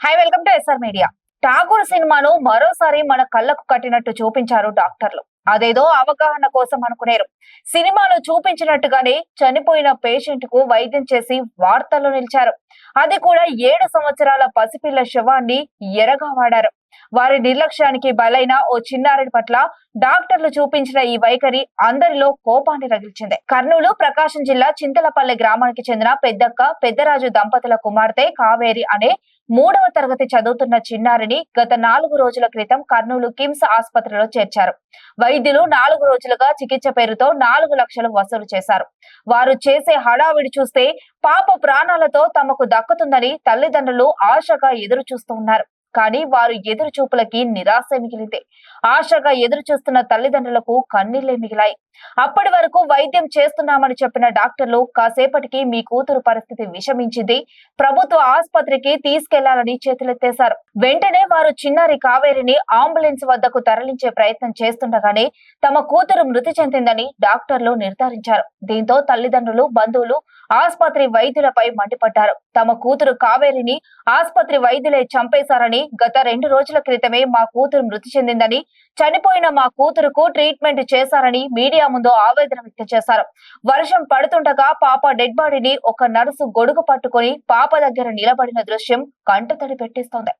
Hi welcome to S R media Tagore సినిమాను మరోసారి మన కళ్ళకు కట్టినట్టు చూపించారు డాక్టర్లు. అదేదో అవగాహన కోసం అనుకునేరు. సినిమాలో చూపించినట్టుగానే చనిపోయిన పేషెంట్కు వైద్యం చేసి వార్తల్లో నిలిచారు. అది కూడా ఏడు సంవత్సరాల పసిపిల్ల శవాన్ని ఎరగా వాడారు. వారి నిర్లక్ష్యానికి బలైన ఓ చిన్నారుడి పట్ల డాక్టర్లు చూపించిన ఈ వైఖరి అందరిలో కోపాన్ని రగిల్చింది. కర్నూలు ప్రకాశం జిల్లా చింతలపల్లి గ్రామానికి చెందిన పెద్దక్క పెద్దరాజు దంపతుల కుమార్తె కావేరి అనే మూడవ తరగతి చదువుతున్న చిన్నారిని గత నాలుగు రోజుల క్రితం కర్నూలు కిమ్స్ ఆసుపత్రిలో చేర్చారు. వైద్యులు నాలుగు రోజులుగా చికిత్స పేరుతో నాలుగు లక్షలు వసూలు చేశారు. వారు చేసే హడావిడి చూస్తే పాప ప్రాణాలతో తమకు దక్కుతుందని తల్లిదండ్రులు ఆశగా ఎదురు చూస్తూ ఉన్నారు. కానీ వారు ఎదురు చూపులకి నిరాశ మిగిలింది. ఆశగా ఎదురు చూస్తున్న తల్లిదండ్రులకు కన్నీళ్ళే మిగిలాయి. అప్పటి వరకు వైద్యం చేస్తున్నామని చెప్పిన డాక్టర్లు కాసేపటికి మీ కూతురు పరిస్థితి విషమించింది. ప్రభుత్వ ఆసుపత్రికి తీసుకెళ్ళాలని చేతులెత్తేశారు. వెంటనే వారు చిన్నారి కావేరిని అంబులెన్స్ వద్దకు తరలించే ప్రయత్నం చేస్తుండగానే తమ కూతురు మృతి చెందిందని డాక్టర్లు నిర్ధారించారు. దీంతో తల్లిదండ్రులు బంధువులు ఆసుపత్రి వైద్యులపై మండిపడ్డారు. తమ కూతురు కావేరిని ఆసుపత్రి వైద్యులే చంపేశారని గత రెండు రోజుల క్రితమే మా కూతురు మృతి చెందిందని చనిపోయిన మా కూతురుకు ట్రీట్మెంట్ చేశారని మీడియా ముందు ఆవేదన వ్యక్తం చేశారు. వర్షం పడుతుండగా పాప డెడ్ బాడీని ఒక నర్సు గొడుగు పట్టుకొని పాప దగ్గర నిలబడిన దృశ్యం కంటతడి పెట్టిస్తోంది.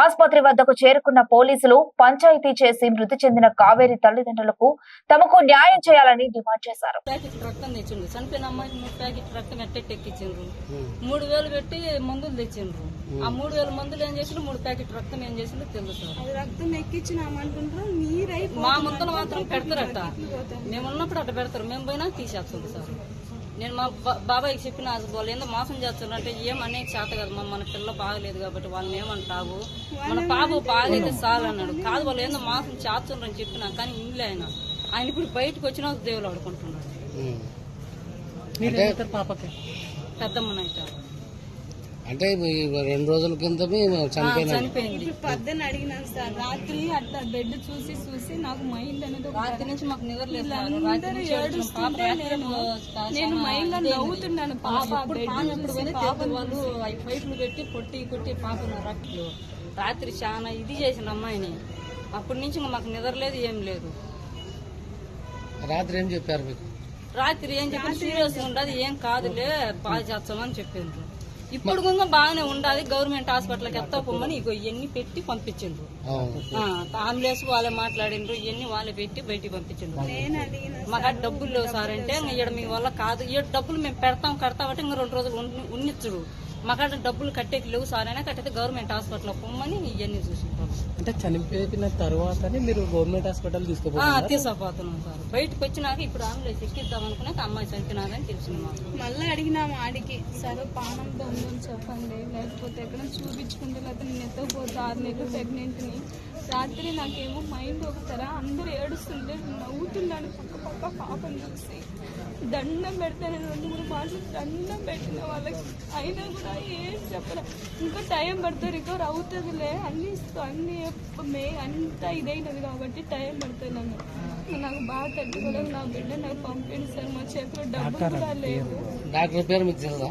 ఆసుపత్రి వద్దకు చేరుకున్న పోలీసులు పంచాయతీ చేసి మృతి చెందిన కావేరి తల్లిదండ్రులకు తమకు న్యాయం చేయాలని డిమాండ్ చేశారు. ప్యాకెట్ రక్తం తెచ్చిండ్రు. చనిపోయిన అమ్మాయికి మూడు ప్యాకెట్ రక్తం ఎట్టెట్ ఎక్కించిండ్రు మూడు వేలు పెట్టి మందులు తెచ్చిండ్రు. ఆ మూడు వేల మందులు ఏం చేసిండ్రు? మూడు ప్యాకెట్ రక్తం ఏం చేసిండ్రు తెలుసు రక్తం ఎక్కించినామంటుండ్రు మీరై మా ముందర మాత్రం పెడతారట. మేము ఉన్నప్పుడు అట్ట పెడతారు. మేము పోయినా తీసేస్తుంది సార్. నేను మా బాబాయ్కి చెప్పిన అసలు వాళ్ళు ఏందో మోసం చేస్తున్నారు అంటే ఏం అనేక చేత కదా. మా మన పిల్ల బాగలేదు కాబట్టి వాళ్ళని ఏమంటావు? మన పాప బాగైతే చాలు అన్నాడు. కాదు వాళ్ళు ఏందో మోసం చేస్తున్నారు అని చెప్పినా కానీ ఇంట్లో ఆయన. ఆయన ఇప్పుడు బయటకు వచ్చినా దేవులు ఆడుకుంటున్నాడు పెద్దమ్మనైతే అంటే రెండు రోజుల కింద చనిపోయింది పద్దెని అడిగినాను సార్ రాత్రి అట్లా బెడ్ చూసి చూసి నాకు మైండ్ అనేది ఒక రాత్రి నుంచి మాకు నిద్ర లేదు సార్. రాత్రి నుంచి ఏడుస్తున్నాం. పాప యాక్సిడెంట్ చాలా నేను మైండ్లో. నవ్వుతున్నాను పాప ఎప్పుడు పాప. వాళ్ళు పైపులు పెట్టి కొట్టి కొట్టి పాపను రక్తులు రాత్రి చాలా ఇది చేసిన అమ్మాయిని అప్పటి నుంచి ఇంకా మాకు నిద్ర లేదు ఏం లేదు రాత్రి ఏం చెప్పారు మీకు రాత్రి ఏం చెప్పి సీరియస్ ఉండదు ఏం కాదులే బాగా చేస్తామని చెప్పిండ్రు ఇప్పుడు కూడా బాగానే ఉండాలి. గవర్నమెంట్ హాస్పిటల్కి ఎత్తా పొమ్మని ఇగో ఇవన్నీ పెట్టి పంపించిండ్రు. అంబులెన్స్ వాళ్ళే మాట్లాడిండ్రు ఇవన్నీ వాళ్ళే పెట్టి బయటికి పంపించిండ్రు. మాకు ఆ డబ్బులు లేవు సార్ అంటే ఇంకా ఈడ మీ వల్ల కాదు. ఈ డబ్బులు మేము పెడతాం కడతామంటే ఇంకా రెండు రోజులు ఉన్ని- ఉన్నిచ్చుడు. మాకు అక్కడ డబ్బులు కట్టేకి లేవు సార్ అయినా కట్టితే గవర్నమెంట్ హాస్పిటల్ పొమ్మని ఇవన్నీ చూసింటాం అంటే చనిపోయిన తర్వాతనే మీరు గవర్నమెంట్ హాస్పిటల్ తీసుకోపోతారు తీసుకుపోతున్నాం సార్. బయటకు వచ్చినాక ఇప్పుడు అంబులెన్స్ ఎక్కిద్దాం అనుకున్నాక అమ్మాయి చనిపోయినారని తెలిసింది మాకు. మళ్ళీ అడిగినాము ఆడికి సరే పానంతో ఉందని చెప్పండి. లేకపోతే ఎక్కడ చూపించుకుంటే లేకపోతే నేను ఎత్తకపోతే ఆరు నెలలు ప్రెగ్నెంట్ని రాత్రి నాకేమో మైండ్ ఒకసారి అందరూ ఏడుస్తుంటే నవ్వుతున్నాను పక్క పక్క పాపని చూసి దండం పెడతాను రెండు మూడు మాటలు దండం పెట్టిన వాళ్ళకి అయినా కూడా ఏం చెప్పలే. ఇంకా టైం పడుతుంది రికవర్ అవుతుందిలే అన్ని అన్ని మే అంతా ఇదైనది కాబట్టి టైం పడుతుంది నన్ను నాకు బాగా తట్టుకోలేదు నా బిడ్డ నాకు పంపింది సార్ మా చేతిలో డబ్బులు కూడా లేవు. డాక్టర్ పేరు మీకు తెలుసా?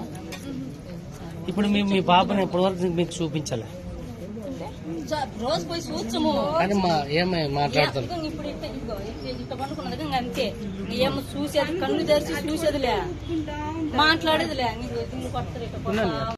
ఇప్పుడు మీ మీ పాపని ఎప్పటివరకు మీకు చూపించాలి? రోజు పోయి చూచము ఇప్పుడు ఇట్ట పండుకున్నది అంతే. ఏమో చూసేది కళ్ళు తెరిచి చూసేదిలే. మాట్లాడేదిలే కొడతారు కొడతా